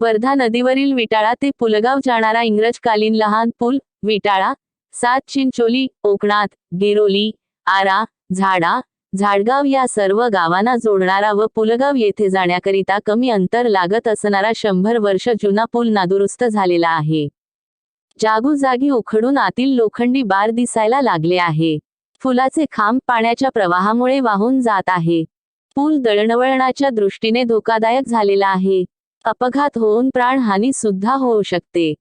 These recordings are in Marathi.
वर्धा नदीवरील विटाळा ते पुलगाव जाणारा इंग्रजकालीन लहान पूल विटाळा सात चिंचोली कोकणात गिरोली आरा झाडा झाडगाव या सर्व गावांना जोडणारा व पुलगाव येथे जाण्याकरिता कमी अंतर लागत असणारा शंभर वर्ष जुना पूल नादुरुस्त झालेला आहे. जागोजागी उखडून आतील लोखंडी बार दिसायला लागले आहे. फुलाचे खांब पाण्याच्या प्रवाहामुळे वाहून जात आहे. पूल दळणवळणाच्या दृष्टीने धोकादायक झालेला आहे. अपघात होऊन प्राणहानी सुद्धा होऊ शकते.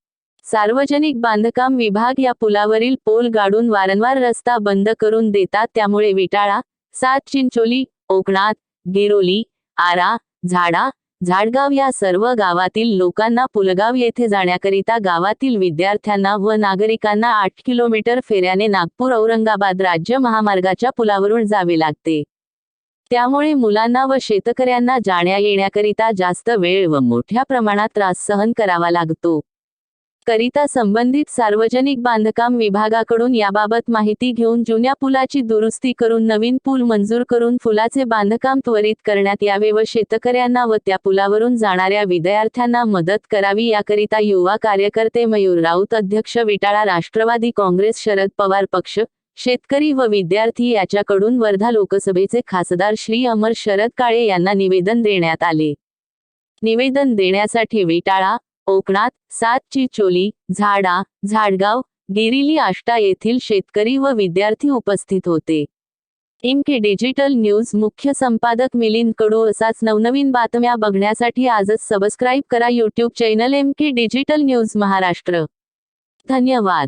सार्वजनिक बांधकाम विभाग या पुलावरील पोल गाडून वारंवार रस्ता बंद करून देतात. त्यामुळे विटाळा सात चिंचोली कोकणात गिरोली आरा झाडा झाडगाव या सर्व गावातील लोकांना पुलगाव येथे जाण्याकरिता गावातील विद्यार्थ्यांना व नागरिकांना आठ किलोमीटर फेऱ्याने नागपूर औरंगाबाद राज्य महामार्गाच्या पुलावरून जावे लागते. त्यामुळे मुलांना व शेतकऱ्यांना जाण्या येण्याकरिता जास्त वेळ व मोठ्या प्रमाणात त्रास सहन करावा लागतो. करिता संबंधित सार्वजनिक बांधकाम विभागाकडून याबाबत माहिती घेऊन जुन्या पुलाची दुरुस्ती करून नवीन पूल मंजूर करून फुलाचे बांधकाम त्वरित करण्यात यावे व शेतकऱ्यांना व त्या पुलावरून जाणाऱ्या विद्यार्थ्यांना मदत करावी याकरिता युवा कार्यकर्ते मयूर राऊत अध्यक्ष विटाळा राष्ट्रवादी काँग्रेस शरद पवार पक्ष शेतकरी व विद्यार्थी याच्याकडून वर्धा लोकसभेचे खासदार श्री अमर शरद काळे यांना निवेदन देण्यात आले. निवेदन देण्यासाठी विटाळा कोकणात सात चिचोली झाडा झाडगाव गिरिली आष्टा येथील शेतकरी व विद्यार्थी उपस्थित होते. इमके डिजिटल न्यूज मुख्य संपादक मिलिंद कडू असाच नवनवीन बातम्या बघण्यासाठी आजच सबस्क्राईब करा YouTube channel M K digital news Maharashtra. धन्यवाद.